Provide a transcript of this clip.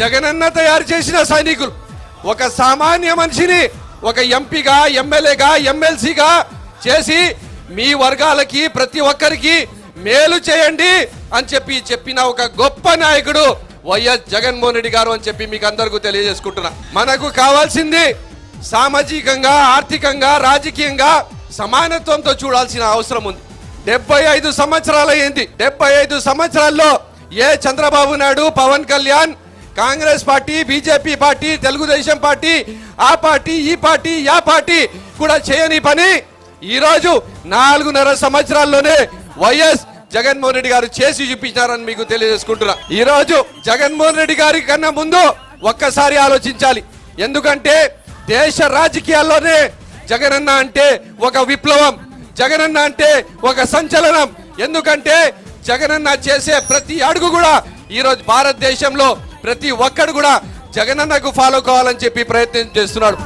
జగనన్న తయారు చేసిన సైనికులు. ఒక సామాన్య మనిషిని ఒక ఎంపీగా ఎమ్మెల్యేగా ఎమ్మెల్సీగా చేసి మీ వర్గాలకి ప్రతి ఒక్కరికి మేలు చేయండి అని చెప్పి చెప్పిన ఒక గొప్ప నాయకుడు వైఎస్ జగన్మోహన్ రెడ్డి గారు అని చెప్పి మీకు అందరికీ తెలియజేసుకుంటున్నా. మనకు కావాల్సింది సామాజికంగా ఆర్థికంగా రాజకీయంగా సమానత్వంతో చూడాల్సిన అవసరం ఉంది. డెబ్బై ఐదు సంవత్సరాలు అయింది డెబ్బై ఐదు సంవత్సరాల్లో ఏ Chandrababu Naidu Pawan Kalyan Congress party BJP party Telugu Desam party ఆ పార్టీ ఈ పార్టీ యా పార్టీ కూడా చేయని పని. ఈరోజు నాలుగున్నర సంవత్సరాల్లోనే వైఎస్ జగన్మోహన్ రెడ్డి గారు చేసి చూపించారని మీకు తెలియజేసుకుంటున్నా. ఈ రోజు జగన్మోహన్ రెడ్డి గారి కన్నా ముందు ఒక్కసారి ఆలోచించాలి. ఎందుకంటే దేశ రాజకీయాల్లోనే జగనన్న అంటే ఒక విప్లవం జగనన్న అంటే ఒక సంచలనం. ఎందుకంటే జగనన్న చేసే ప్రతి అడుగు కూడా ఈరోజు భారతదేశంలో ప్రతి ఒక్కడు కూడా జగనన్నకు ఫాలో కావాలని చెప్పి ప్రయత్నం చేస్తున్నాడు.